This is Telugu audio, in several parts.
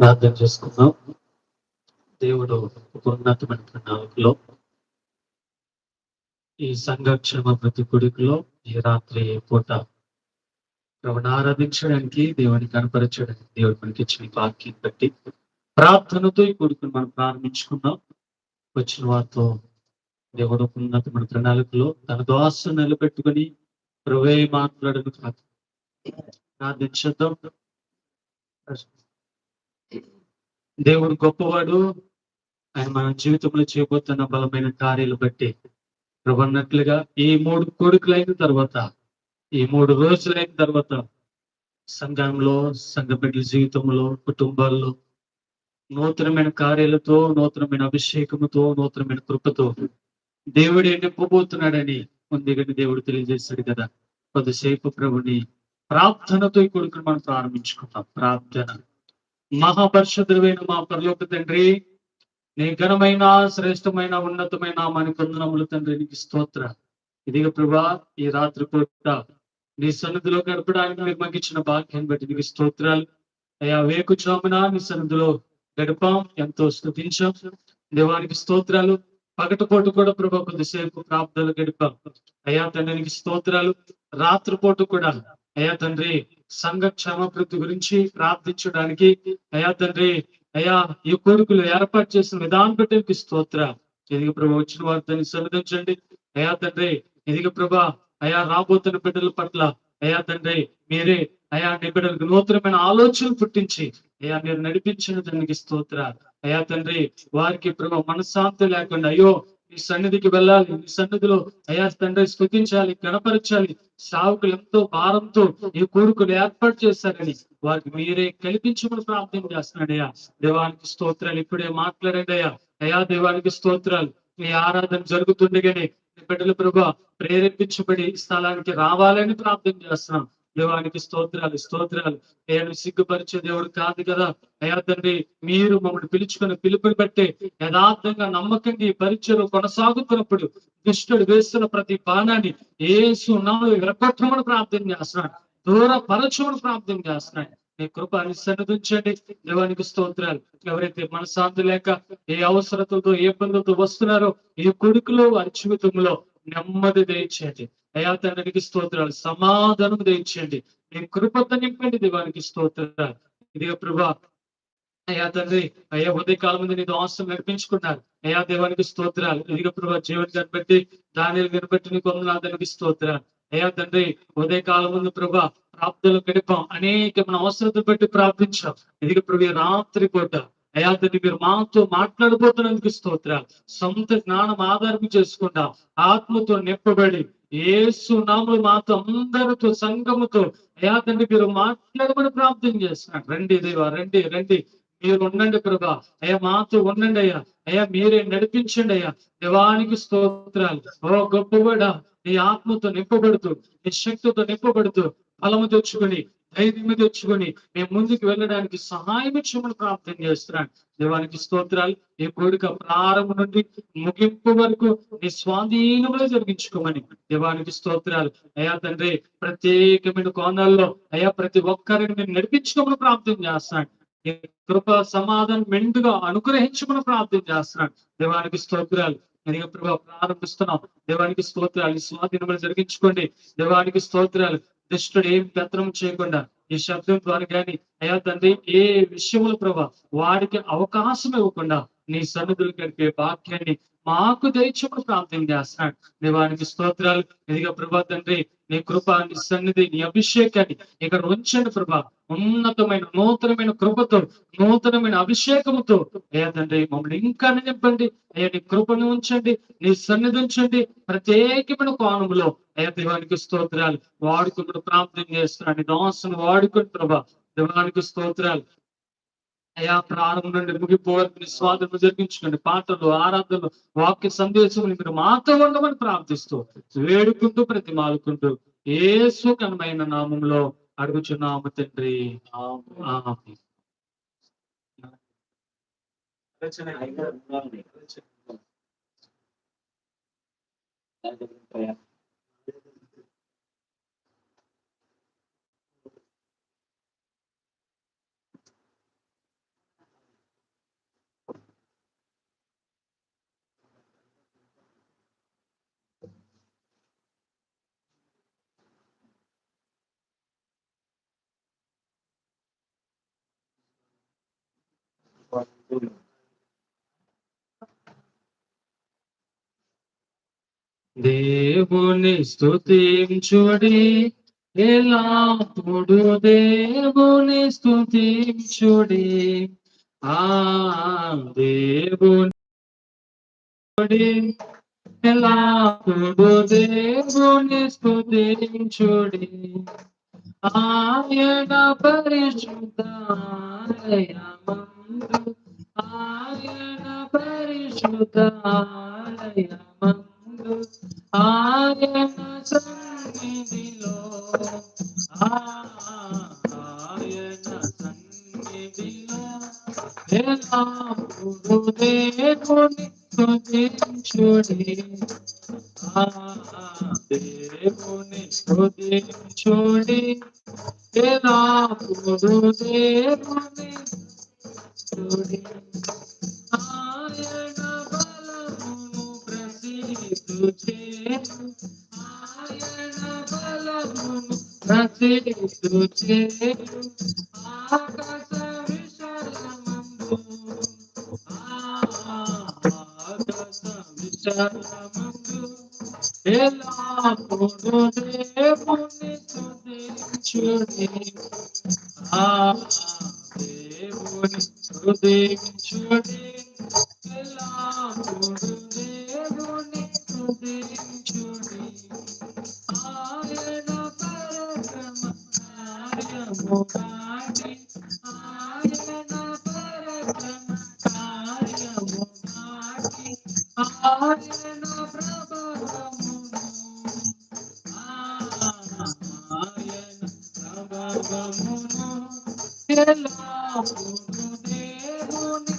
ప్రార్థన చేసుకుందాం. దేవుడు ఒక ఉన్నతమైన ప్రణాళికలో ఈ సంఘక్షేమ ప్రతి కొడుకులో ఈ రాత్రి పూట ప్రభుని ఆరాధించడానికి దేవుని కనపరచడానికి దేవుడు మనకి ఇచ్చిన వాక్యం బట్టి ప్రార్థనతో ఈ కొడుకుని మనం ప్రారంభించుకున్నాం వచ్చిన వారితో దేవుడు ఒక ఉన్నతమైన ప్రణాళికలో తన దోస నిలబెట్టుకుని ప్రవే మాట్లాడను. కాదు ప్రార్థించేద్దాం. దేవుడు గొప్పవాడు. ఆయన మన జీవితంలో చేయబోతున్న బలమైన కార్యాలు బట్టి ప్రభన్నట్లుగా ఈ మూడు కొడుకులైన తర్వాత ఈ మూడు రోజులైన తర్వాత సంఘంలో సంఘ బిడ్డల జీవితంలో కుటుంబాల్లో నూతనమైన కార్యాలతో నూతనమైన అభిషేకముతో నూతనమైన కృపతో దేవుడు నింపబోతున్నాడని ముందుగానే దేవుడు తెలియజేశాడు కదా. కొద్దిసేపు ప్రభుని ప్రార్థనతో ఈ కొడుకును మనం ప్రారంభించుకుంటాం ప్రార్థన. మహాపరిషుద్రువైన మా పరలోక తండ్రి నీ ఘనమైన శ్రేష్టమైన ఉన్నతమైన మన కొందనములు తండ్రి నీకు స్తోత్ర. ఇదిగో ప్రభా ఈ రాత్రి పూట నీ సన్నిధిలో గడపడానికి మీరు మాకు ఇచ్చిన భాగ్యాన్ని బట్టి నీకు స్తోత్రాలు. అయ్యా వేకుచామున నీ సన్నిధిలో గడపాం ఎంతో స్థుతించాం దేవానికి స్తోత్రాలు. పగటిపూట కూడా ప్రభా కొద్దిసేపు ప్రాప్తాలు గడిపాం. అయ్యా తండ్రికి స్తోత్రాలు. రాత్రిపూట కూడా అయ్యా తండ్రి సంఘ క్షేమాభివృద్ధి గురించి ప్రార్థించడానికి అయ్యా తండ్రి అయ్యా ఈ కోరికలు ఏర్పాటు చేసిన విధానం బట్టి స్తోత్ర. ఎదిగ ప్రభా వచ్చిన వారిని సన్నిధించండి అయ్యా తండ్రి ఎదిగ ప్రభా అయా రాబోతున్న బిడ్డల పట్ల అయ్యా తండ్రి మీరే అయా నీ బిడ్డలకు నూతనమైన ఆలోచనలు పుట్టించి అయ్యా మీరు నడిపించిన దానికి స్తోత్ర. అయ్యా తండ్రి వారికి ప్రభా మనశ్శాంతి లేకుండా అయ్యో నీ సన్నిధికి వెళ్ళాలి. నీ సన్నిధిలో అయా తండ్రి స్థుతించాలి గణపరచాలి. సావుకులు ఎంతో భారంతో ఈ కోరికలు ఏర్పాటు చేశారని వారికి మీరే కల్పించమని ప్రార్థన చేస్తున్నాడయ్యా దేవానికి స్తోత్రాలు ఇప్పుడే మాట్లాడండి అయ్యా. అయా దేవానికి స్తోత్రాలు. నీ ఆరాధన జరుగుతుండగానే బిడ్డల ప్రభా ప్రేరేపించబడి ఈ స్థలానికి రావాలని ప్రార్థన చేస్తున్నాం. దేవానికి స్తోత్రాలు స్తోత్రాలు. నేను సిగ్గుపరిచే దేవుడు కాదు కదా. అయ్యా తండ్రి మీరు మమ్మల్ని పిలుచుకుని పిలుపుని బట్టి యథార్థంగా నమ్మకంగా ఈ పరిచయం కొనసాగుతున్నప్పుడు దుష్టుడు వేస్తున్న ప్రతి బాణాన్ని ఏసు నామములో విరగొట్టమని ప్రార్థన చేస్తున్నాడు. దూర పరచమని ప్రార్థన చేస్తున్నాడు. నీ కృప సన్నిధించండి దేవానికి స్తోత్రాలు. ఎవరైతే మనశాంతి లేక ఏ అవసరతతో ఏ ఇబ్బందులతో వస్తున్నారో ఈ కొడుకులో వారి జీవితంలో నెమ్మది దయచేయండి. అయా తండ్రికి స్తోత్రాలు. సమాధానం దయచేయండి. మీ కృపత నింపండి దేవానికి స్తోత్రాలు. ఇదిగా ప్రభా అయ్యా తండ్రి అయ్యా ఉదయకాలం ముందు నీకు ఆశం నడిపించుకున్నారు. అయ్యా దేవానికి స్తోత్రాలు. ఇదిగా ప్రభా జీవన్ కనిపెట్టి దాని కనిపెట్టి నీకు వందనాథానికి స్తోత్రాలు. అయ్యా తండ్రి ఉదయకాలం ముందు ప్రభా ప్రాప్తులు గడిపాం. అనేక మన అవసరతను బట్టి ప్రార్థించాం. ఇదిగా ప్రభు రాత్రి పూట అయా తండ్రి మీరు మాతో మాట్లాడబోతున్నందుకు స్తోత్రాలు. సొంత జ్ఞానం ఆధారం చేసుకుంటా ఆత్మతో నింపబడి ఏసు నాములు మాతో అందరితో సంఘముతో అయా తండ్రి మీరు మాట్లాడమని ప్రార్థన చేస్తున్నాడు. రండి దేవా రండి రండి. మీరు ఉండండి ప్రభా. అయ్యా మాతో ఉండండి అయ్యా. అయ్యా మీరే నడిపించండి అయ్యా. దేవానికి స్తోత్రాలు. ఓ గొప్పవాడా నీ ఆత్మతో నింపబడుతూ నీ శక్తితో నింపబడుతూ ఫలము తెచ్చుకొని ధైర్యం తెచ్చుకొని మేము ముందుకు వెళ్ళడానికి సహాయం ఇచ్చమని ప్రార్థన చేస్తున్నాను దేవానికి స్తోత్రాలు. ఈ కోరిక ప్రారంభం నుండి ముగింపు వరకు నీ స్వాధీనంలో జరిగించుకోమని దేవానికి స్తోత్రాలు. అయా తండ్రి ప్రత్యేకమైన కోణాల్లో అయా ప్రతి ఒక్కరిని మీరు నడిపించుకోమని ప్రార్థన చేస్తున్నాను కృప సమాధానం మెండుగా అనుగ్రహించమని ప్రార్థన చేస్తున్నాను దేవానికి స్తోత్రాలు. నేను ప్రభావ ప్రారంభిస్తున్నాం. దేవానికి స్తోత్రాలు. ఈ స్వాధీనములు జరిగించుకోండి. దేవానికి స్తోత్రాలు. దుష్టుడు ఏం పెత్తనం చేయకుండా ఈ శబ్దం ద్వారా కానీ అయ్యా తండ్రి ఏ విషయములు ప్రభా వాడికి అవకాశం ఇవ్వకుండా నీ సన్నిధులు గడిపే భాగ్యాన్ని మాకు దయచమని ప్రార్థన చేస్తున్నాడు. దేవానికి స్తోత్రాలు. ఇదిగా ప్రభా తండ్రి నీ కృప నీ సన్నిధి నీ అభిషేకాన్ని ఇక్కడ ఉంచండి ప్రభా. ఉన్నతమైన నూతనమైన కృపతో నూతనమైన అభిషేకముతో. అయ్యా తండ్రి మమ్మల్ని ఇంకా నింపండి. అయ్యా నీ కృపను ఉంచండి నీ సన్నిధి ఉంచండి. ప్రత్యేకమైన కోణంలో అయ్యా దేవానికి స్తోత్రాలు. వాడుకుని ప్రార్థన చేస్తున్నాను. నీ దాసును వాడుకుని ప్రభా దేవానికి స్తోత్రాలు. అయా ప్రారంభం నుండి ముగింపు వరకు స్వాతంత్రం జరిపించుకోండి పాటలు ఆరాధనలు వాక్య సందేశం మీరు మాతో ఉండమని ప్రార్థిస్తూ వేడుకుంటూ ప్రతి ఏ ఏసు నామంలో అడుగుచున్నాము తండ్రి. ఆమేన్. దేవుని స్తుతించుడి ఎల్లప్పుడు దేవుని స్థుతించుడి ఆ దేవుని ఎల్లప్పుడు దేవుని స్థుతించుడి ఆయన పరిశుద్ధ ఆలయమందు ఆయన పరిశుద్ధ ఆలయమందు ఆయన సన్నిధిలో ఆయన సన్నిధిలో ఎల్లప్పుడు దేవుని స్తుతించుడి ఆ దేవుని స్తుతించుడి ఎల్లప్పుడు దేవుని ఆయన బలమును ప్రసిద్ధు చేసు ఆయన బలమును ప్రసిద్ధు చేసు ఆకాశ విశాలమందు ఆకాశ విశాలమందు దేవుని ఆ దేవుని స్తుతించుడి ఎల్లప్పుడు దేవుని స్తుతించుడి ఆయన పరక్రమ కార్యము కాటి ఆయన పరక్రమ కార్యము కాటి ఆయన ప్రభావమును ఆయన ప్రభావమును ఎల్లప్పుడు దేవుని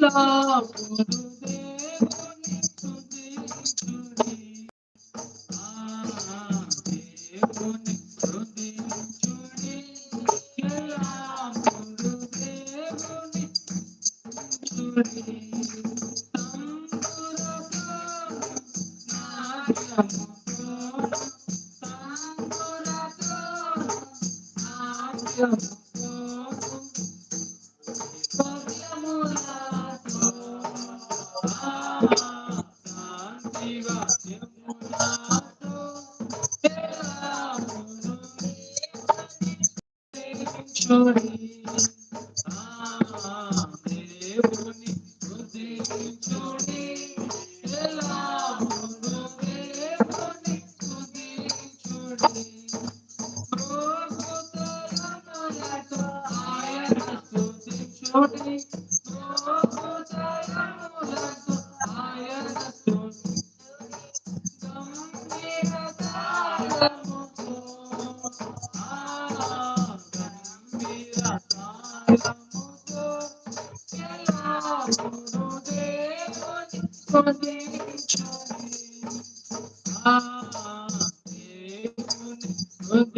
la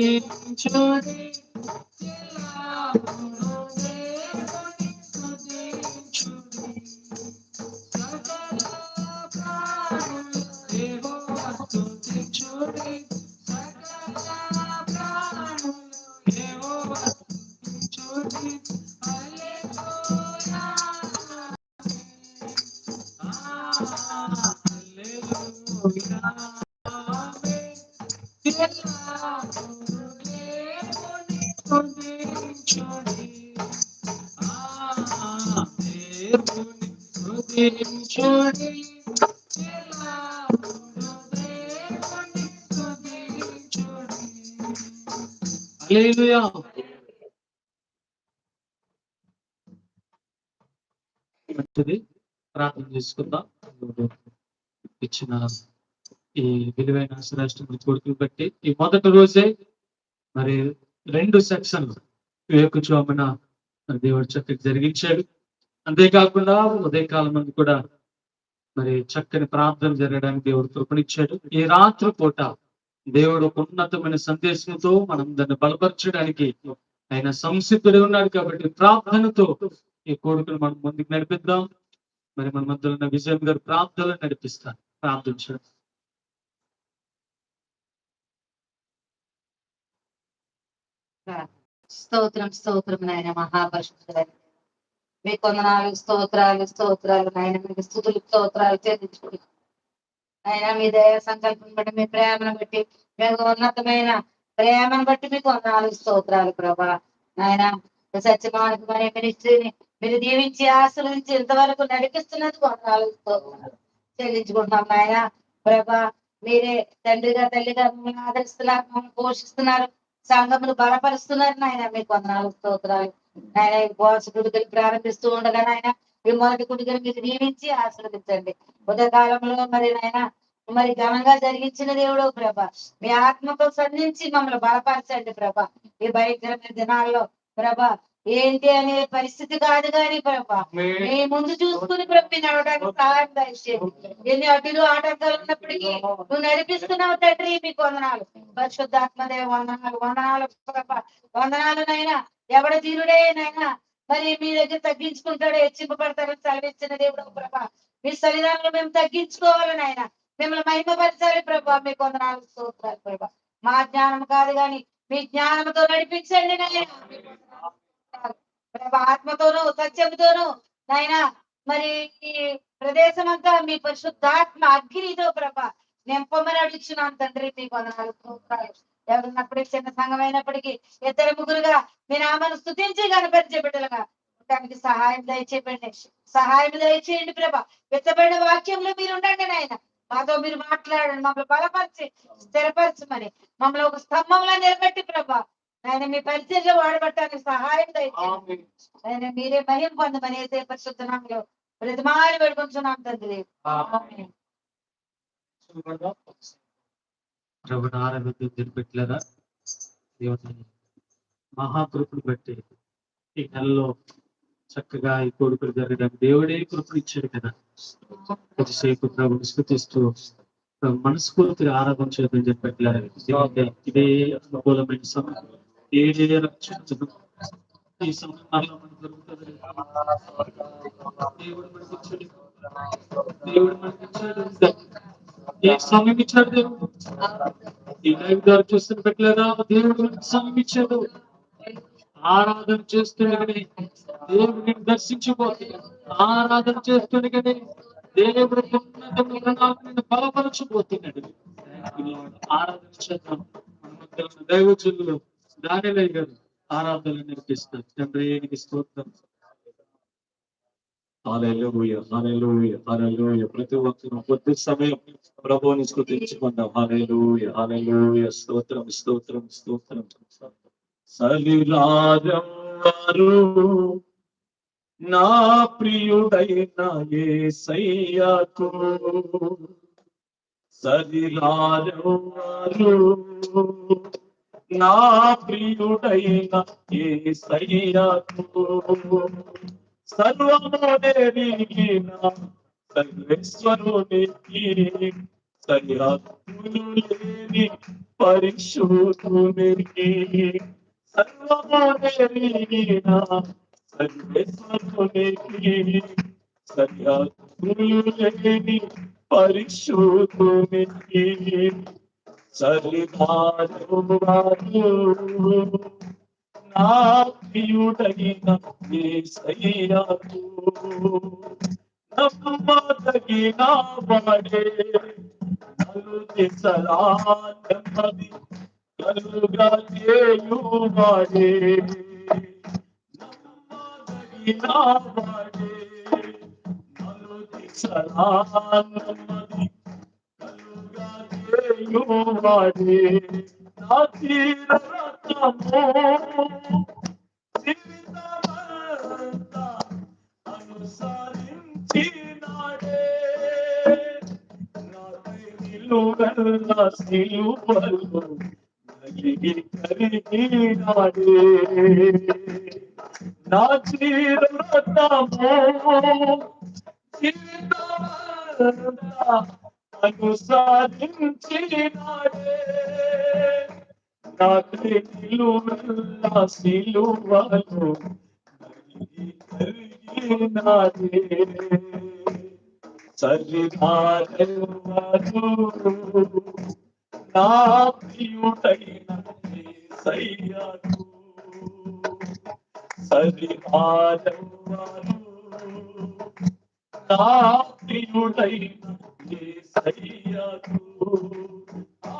స్తుతించుడి మంచిది. ప్రార్థన చేసుకుందాం. ఇచ్చిన ఈ విలువైన శ్రేష్ఠ కొడుకులు బట్టి ఈ మొదటి రోజే మరి రెండు సెక్షన్లు వివేకచోమన మరి దేవుడు చక్కగా జరిగించాడు. అంతేకాకుండా ఉదయకాలం మంది కూడా మరి చక్కని ప్రార్థన జరగడానికి దేవుడు కృపణిచ్చాడు ఈ రాత్రి పూట దేవుడు ఒక ఉన్నతమైన సందేశంతో మనం దాన్ని బలపరచడానికి ఆయన సంసిద్ధుడే ఉన్నాడు కాబట్టి ప్రార్థనతో ఈ కోరికను మనం ముందుకు నడిపిద్దాం. మరి మన మధ్యలో ఉన్న విజయం గారు ప్రార్థనలు నడిపిస్తాను ప్రార్థించడం. స్తోత్రం స్తోత్రం నాయన మహాపరిశుద్ధులైన దేవా. మీ కొందనాలు స్తోత్రాలు స్తోత్రాలు నాయన మీకు స్థుతులు స్తోత్రాలు చెల్లించుకుంటున్నాం ఆయన మీ దయ సంకల్పం బట్టి మీ ప్రేమను బట్టి మీకు ఉన్నతమైన ప్రేమను బట్టి మీకు వందనాలు స్తోత్రాలు ప్రభా. నాయన సత్యమానికి అనే మినిస్ట్రీని మీరు దీవించి ఆశ్రయించి ఇంతవరకు నడిపిస్తున్నది వందనాలు చెల్లించుకుంటున్నాం నాయన. ప్రభా మీరే తండ్రిగా తల్లిగా మిమ్మల్ని ఆదరిస్తున్నారు మమ్మల్ని పోషిస్తున్నారు. సంఘమును బలపరుస్తున్నారు నాయన మీకు వందనాలు స్తోత్రాలు నాయన ఈ ఉపవాస ప్రారంభిస్తూ ఉండగా నాయన మీ మొదటి గుడికలు మీరు దీవించి ఆశీర్వదించండి. ఉదయకాలంలో మరి నాయన మరి ఘనంగా జరిగించిన దేవుడు ప్రభ మీ ఆత్మతో సంధించి మమ్మల్ని బలపరచండి ప్రభ. ఈ భయంకరమైన దినాల్లో ప్రభ ఏంటి అనే పరిస్థితి కాదు కానీ ప్రభ. మీ ముందు చూసుకుని ప్రభు నడవడానికి సహాయం దయచేయండి. ఎన్ని అడ్డులు ఆటంకాలు ఉన్నప్పటికీ నువ్వు నడిపిస్తున్నావు తండ్రి మీకు వందనాలు. పరిశుద్ధాత్మదేవ వందనాలు వందనాలు ప్రభ. వందనాలునైనా ఎవడ తీరుడే నైనా మరి మీ దగ్గర తగ్గించుకుంటాడు హెచ్చింపబడతాడని సెలవిచ్చిన దేవుడు ప్రభ. మీ శరీరాలను మేము తగ్గించుకోవాలి నాయన మిమ్మల్ని మహిమపరచాలి ప్రభా. మీకు వందనాలు స్తోత్రాలు ప్రభా. మా జ్ఞానం కాదు గాని మీ జ్ఞానంతో నడిపించండి ప్రభా ఆత్మతోనూ సత్యంతోనూ నాయన మరి ఈ ప్రదేశం అంతా మీ పరిశుద్ధాత్మ అగ్నితో ప్రభ నింపమని అడుగుతున్నాను తండ్రి మీకు వందనాలు స్తోత్రాలు ఎవరున్నప్పటికీ చిన్న సంఘం అయినప్పటికీ ఇద్దరు ముగ్గురుగా మీ నామను స్థుతించి కనపరిచే బిడ్డలుగా ఉండడానికి సహాయం దయచేయండి. సహాయం దయచేయండి ప్రభ. విత్తబడిన వాక్యంలో మీరు ఉండండి నాయన. మాతో మీరు మాట్లాడండి మమ్మల్ని బలపరిచి స్థిరపరచమని మమ్మల్ని ఒక స్తంభంలో నిలబెట్టి ప్రభా. ఆయన మీ పరిచయంలో వాడబట్టడానికి సహాయం ఆయన మీరే మహిం పొందమని అయితే పరిశుద్ధనామలో ప్రతిమాలు పెడుకుంటున్నాం తండ్రి. దేవుని మహాకృపను బట్టి ఈ నెలలో చక్కగా ఈ కోరికలు జరగడానికి దేవుడే కృపను ఇచ్చాడు కదా. కొద్దిసేపు ప్రభుని స్మృతిస్తూ ప్రభు మనస్ఫూర్తిగా ఆరాధన చేయదని చెప్పట్లేదు ఇదే ఇదే అనుకూలమైన సమయం. ఈ సమయం మనకు దొరుకుతుంది దేవుడు మనకి ఇచ్చాడు దేవుడు మనకి ఇచ్చాడు ఏ సమయం ఇచ్చాడు దేవుడు ఈ చూస్తున్న పెట్టలేదా దేవుడు మనకి సమయం ఇచ్చాడు ఆరాధన చేస్తుండగానే దేవుడిని దర్శించబోతున్నాడు ఆరాధన చేస్తుండగానే దేవుడు ఉన్నతమైన బలపరచబోతున్నాడు ఆరాధన చేద్దాం మన దైవజనులు దానిలో గారు ఆరాధనలు నేర్పిస్తారు తండ్రి స్తోత్రం. హాలూయ హాలూయ హాలూయ ప్రతి ఒక్కరు కొద్ది సమయం ప్రభువుని స్తుతించుకుందాం. హాలూయ హాలూయ స్తోత్రం స్తోత్రం స్తోత్రం. సలిరాజం వారు నా ప్రియుడైన ఏ సయ్యకు సలిరాజం వారు నా ప్రియుడైన యేసయ్యకు సర్వమోదేవిన సర్వేశ్వరునికి సరిహద్దులు లేని పరిశుద్ధునికి సర్వమోదరీన సర్వేశ్వరునికి సర్యాత్ములేని పరిశుద్ధునికి సరిదారు నా ప్రియుడైన యేసయ్యకు నమ్మదగిన వాడే నలు దిశలా నెమ్మది కలుగా చేయువాడే నమ్మదగిన వాడే నలు దిశలా నెమ్మది కలుగా చేయువాడే నా తీరతము జీవితమంతా అనుసరించినాడే నాపై నిలువెల్ల సిలువలు నలిగి కరిగినాడే. నా జీవితము జీవితమంతా అనుసరించినాడే నాకై నిలువెల్ల సిలువలు కరిగినాడే సరిదారు నా ప్రియుడైన యేసయ్యకు సరిదారు నా ప్రియుడైన యేసయ్యకు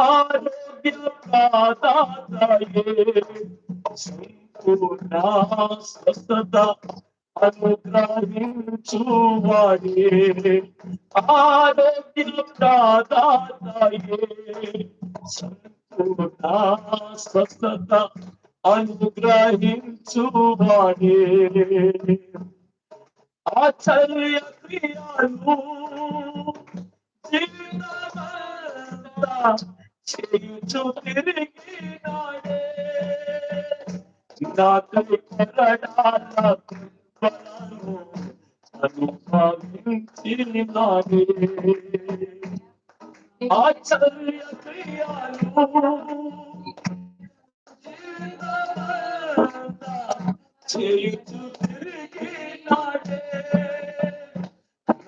ఆరోగ్య ప్రదాతయే సంపూర్ణ స్వస్థత అనుగ్రహించువాడే ఆరోగ్య ప్రదాతయే సంపూర్ణ స్వస్థత అనుగ్రహించువాడే ఆశ్చర్య క్రియాలు జీవితమంతా చేయుచు తిరిగినాడే నాకై కొరడాల కృపలను అనుభవించినాడే ఆశ్చర్య క్రియాలు జీవితమంతా చేయుచు తిరిగి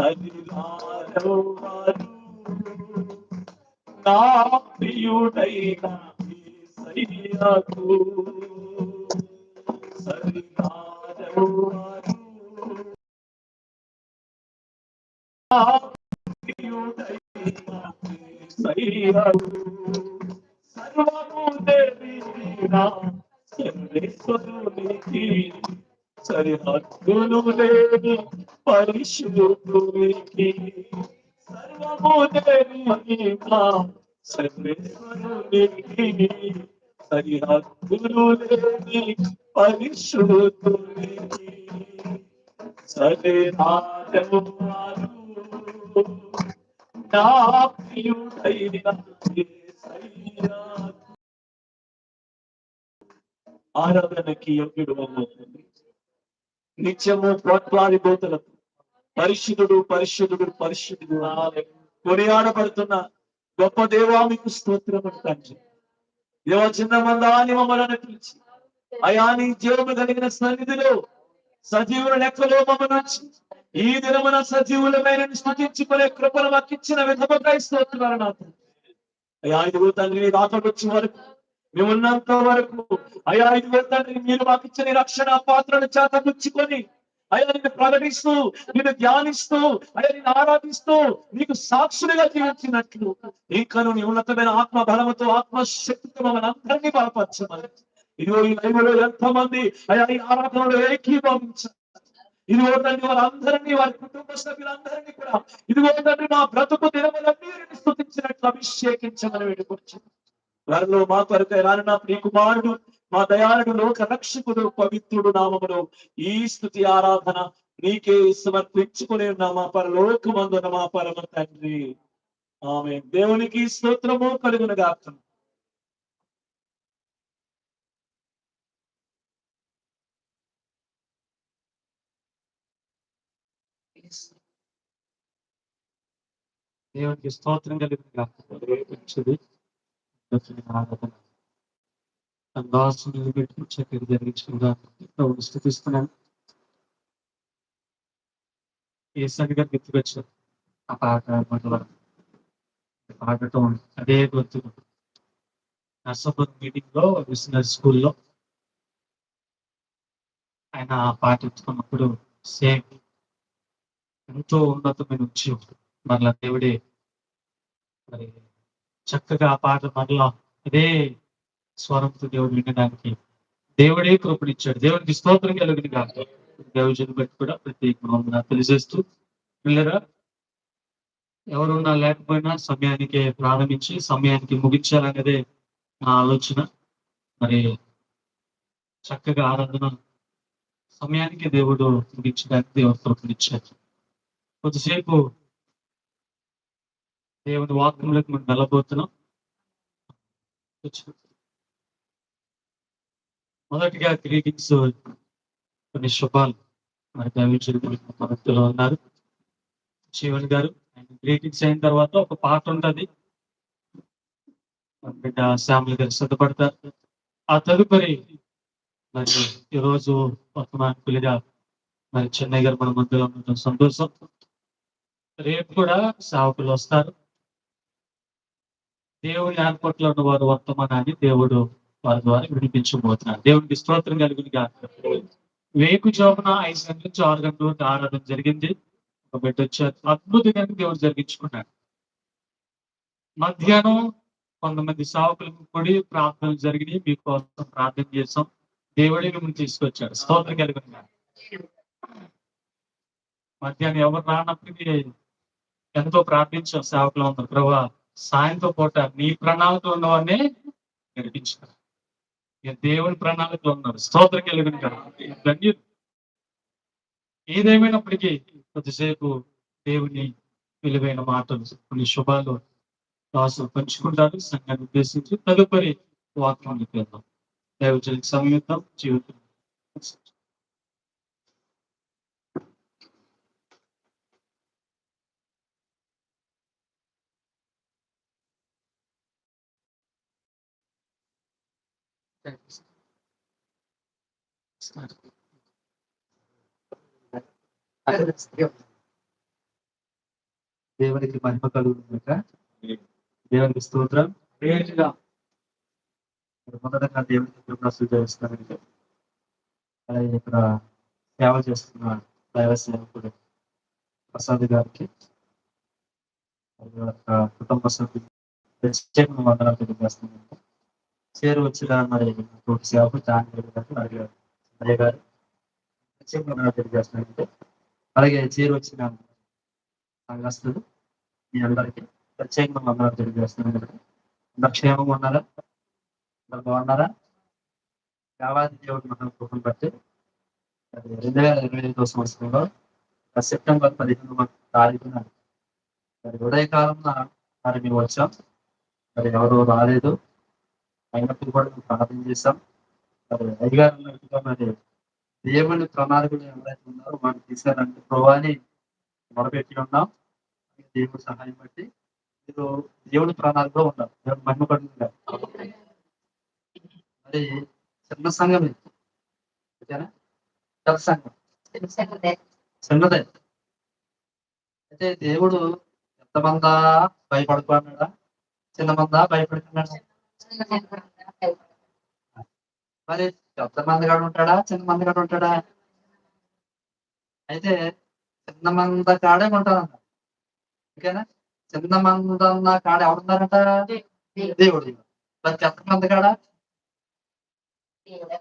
తల్లి నా ప్రియుడైన యేసయ్యకు సరిలారు నా ప్రియుడైన యేసయ్యకు సర్వము దేవీనా సర్వేశ్వరునికి సరిహద్దులు లేని పరిశుద్ధునికి సర్వము దేవీనా సర్వేశ్వరునికి సరిహద్దులు లేని పరిశుద్ధునికి సరిహారము నా ప్రియుడైన యేసయ్యా ఆరాధనకి యోగ్యుడు తండ్రి నిత్యము ప్రోత్సాహిపోతులకు పరిశుద్ధుడు పరిశుద్ధుడు పరిశుద్ధుడు. కొనియాడబడుతున్న గొప్ప దేవా మీకు స్తోత్రము తండ్రి. దేవ చిన్న మందాన్ని మమ్మల్ని పిలిచి అయా నీ జీవము కలిగిన సన్నిధిలో సజీవుల లెక్కలో మమ్మల్ని వచ్చి ఈ దినమున సజీవులమైన స్థుతించుకునే కృపను మాకు ఇచ్చిన విధముగా స్తోత్రాలు నాకు అయా ఇదిగో తండ్రి నీ వరకు మేమున్నంత వరకు అయా ఇది తండ్రి మీరు మాకు ఇచ్చిన రక్షణ పాత్రను చేత పుచ్చుకొని అయ్యా నిన్ను ప్రకటిస్తూ నిన్ను ధ్యానిస్తూ అయ్యా నిన్ను ఆరాధిస్తూ నీకు సాక్షులుగా జీవించినట్లు. ఇంకను నీ ఉన్నతమైన ఆత్మ బలముతో ఆత్మ శక్తితో మమ్మల్ని అందరినీ బలపరచమని. ఇదిగో ఈ లైవ్లో ఎంతమంది అయ్యా ఈ ఆరాధనలో ఏకీభవించారు. ఇదిగో తండ్రి వారందరినీ వారి కుటుంబ సభ్యులందరినీ కూడా ఇదిగో తండ్రి మా బ్రతుకు దినములన్నీ స్థుతించినట్లు అభిషేకించమని వేడుకొచ్చాను వారిలో మా కొరకై రానున్న ప్రియ కుమారుడు మా దయాళుడు లోక రక్షకుడు పవిత్రుడు నామములో ఈ స్థుతి ఆరాధన నీకే సమర్పించుకుని ఉన్న మా పరలోకమందున మా పరమ తండ్రి. ఆమె దేవునికి స్తోత్రము కలుగును గాక. దేవునికి స్తోత్రం కలిగిన మంచిది ఆరాధన. తన చక్కగా జరిగించుకుందాం. ప్రభుని స్థుతిస్తున్నాను ఏ సంగతి గుర్తుకొచ్చారు. ఆ పాట మొదల పాడటం అదే గుర్తు. నర్సాపూర్ మీటింగ్లో విసినర్ స్కూల్లో ఆయన ఆ పాట ఎత్తుకున్నప్పుడు సేమ్ ఎంతో ఉన్నతమైన ఉద్యోగం మరలా దేవుడే మరి చక్కగా ఆ పాట మరలా అదే స్వరంతో దేవుడు వినడానికి దేవుడే కృపణిచ్చాడు దేవుడికి స్తోత్రం కలిగిన కాక దేవుజుని బట్టి కూడా ప్రత్యేకంగా తెలియజేస్తూ పిల్లరా ఎవరున్నా లేకపోయినా సమయానికి ప్రారంభించి సమయానికి ముగించాలనేదే నా ఆలోచన. మరి చక్కగా ఆరాధన సమయానికి దేవుడు ముగించడానికి దేవుడు కృపణిచ్చాడు కొద్దిసేపు దేవుని వాక్యంలోకి మనం వెళ్ళబోతున్నాం. మొదటిగా గ్రీటింగ్స్ కొన్ని శుభాలు మరి దైవజనులు ఉన్నారు. శివన్ గారు గ్రీటింగ్స్ అయిన తర్వాత ఒక పాట ఉంటుంది. బిడ్డ శ్యాములు గారు సిద్ధపడతారు. ఆ తదుపరి మరి ఈరోజు వర్తమానికులుగా మరి చెన్నై గారు మన మధ్యలో ఉండటం సంతోషం. రేపు కూడా సేవకులు వస్తారు. దేవుని ఏర్పాట్లో ఉన్న వారు వర్తమానాన్ని దేవుడు వారి ద్వారా వినిపించబోతున్నారు దేవునికి స్తోత్రం కలిగింది వేకు జోమున ఐదు గంటల నుంచి ఆరు గంటల వరకు ఆరాధన జరిగింది. ఒక బిడ్డ వచ్చారు. అద్భుతంగా దేవుడు జరిగించుకున్నాడు. మధ్యాహ్నం కొంతమంది సావకులకు కూడి ప్రార్థనలు జరిగినాయి. మీకోసం ప్రార్థన చేసాం దేవుడే మిమ్మల్ని తీసుకొచ్చాడు. స్తోత్రం కలిగిన మధ్యాహ్నం ఎవరు రానప్పటికీ ఎంతో ప్రార్థించాం సేవకులు అందరు ప్రభావ సాయంత్రం పూట నీ ప్రణాళికలు ఉన్నవన్నీ నడిపించారు దేవుని ప్రణాళికలు ఉన్నారు. స్తోత్రం కలిగిన ధన్యుడు ఏదేమైనప్పటికీ కొద్దిసేపు దేవుని విలువైన మాటలు కొన్ని శుభాలు రాసు పంచుకుంటారు. సంఘాన్ని ఉద్దేశించి తదుపరి వాక్యానికి వెళ్దాం దైవజనికి సమయం జీవితం దేవునికి మహిమ కలుగుతుందట దేవునికి స్తోత్రం. మొదటగా దేవునికి కృపణాలు చేస్తానంటే అలాగే ఇక్కడ సేవ చేస్తున్న దైవ సేవకుడు ప్రసాద్ గారికి కుటుంబ సభ్యులు ప్రత్యేకంగా వందనాలు తెలియజేస్తున్నాను. చేరు వచ్చిన మరి? తోటి సేవకుడు చాంద్ర గారు అయ్య గారు ప్రత్యేకంగా తెలియజేస్తున్నానంటే అలాగే చేరు వచ్చిన సంఘస్థులు మీ అందరికీ ప్రత్యేకంగా వందనాలు తెలియజేస్తున్నాను అందరు క్షేమంగా ఉన్నారా? అందరు బాగున్నారా? దేవాది దేవుడు మనం కృపను బట్టి రెండు వేల ఇరవై ఐదో సంవత్సరంలో సెప్టెంబర్ పదిహేను తారీఖున మరి ఉదయకాలంలో మరి మేము వచ్చాం. మరి ఎవరు రాలేదు. అయినప్పుడు కూడా మేము ప్రార్థన చేశాం. మరి అయ్యగారు అన్నట్టుగా మరి దేవుని ప్రణాళికలు ఎవరైతే ఉన్నారో వాళ్ళు తీశారంటే ప్రభాని మొదలుపెట్టి ఉన్నాం. దేవుడి సహాయం బట్టి మీరు దేవుని ప్రణాళికలో ఉన్నారు దేవుడు మహిమ మరి చిన్న సంఘం ఓకేనా? పెద్ద సంఘం. చిన్నదే. అయితే దేవుడు ఎంతమందా భయపడుకున్నాడా చిన్న మందా భయపడుతున్నాడా? మరి పెద్ద మంది కాడ ఉంటాడా? చిన్న మంది కాడ ఉంటాడా? అయితే చిన్న మంద కాడే ఉంటాడంట ఓకేనా? చిన్న మంద ఉన్న కాడ ఎవరున్నారంట దేవుడు. మరి పెద్ద మంది కాడ? దేవుడే.